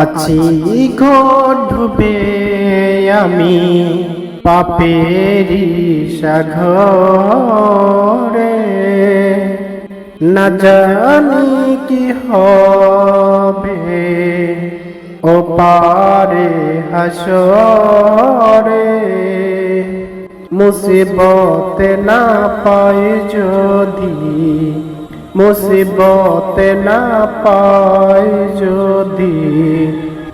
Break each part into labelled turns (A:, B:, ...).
A: আছি ডুবে আমি পাপেরি সাগরে। না জানি কি হবে, ও পারে হাসরে। মুসিবতে না পাই যদি, মুসিবতে না পাই যদি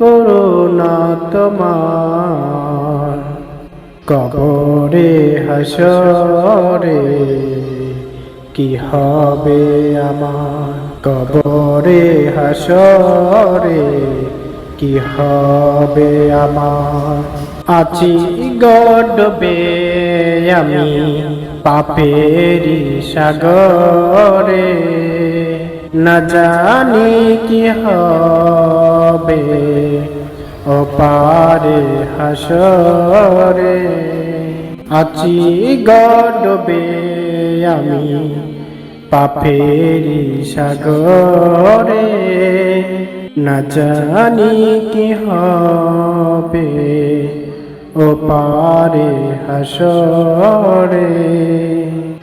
A: করুণা তোমার। কবরে, হাসরে কি হবে আমার? কবরে, হাসরে কি হবে আমার? আছি গডবে আমি পাপেরি সাগরে। না জানি কি হবে। ও পারে হাসরে আছি গডবে আমি পাপেরি সাগরে। না জানি কি হবে। ও পারে হাসরে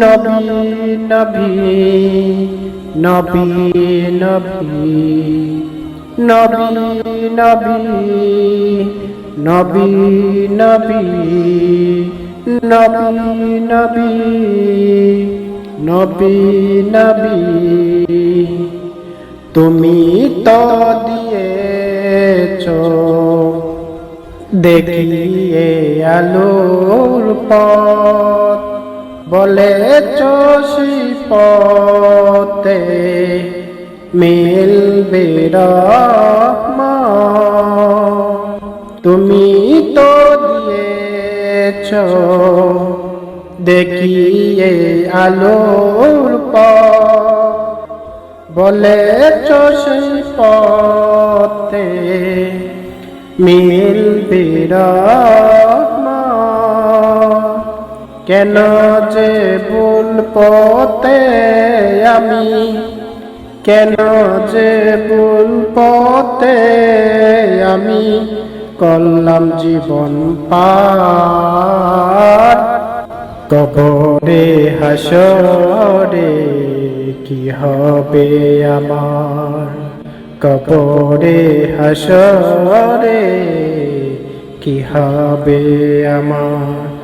A: নবী নবী নবী নবী নবী নবী নবী নবী নবী নবী তুমি তো দিয়েছ দেখিয়ে আলোর পথ বলে চষি পতে মিলবে মা তুমি তো দিয়েছ দেখিয়ে আলোর বলে চষি পথে মিল বিরা কেন যে ভুল পথে আমি? কেন যে ভুল পথে আমি করলাম জীবন পার? কবরে, হাসরে কি হবে আমার? কবরে, হাসরে কি হবে আমার?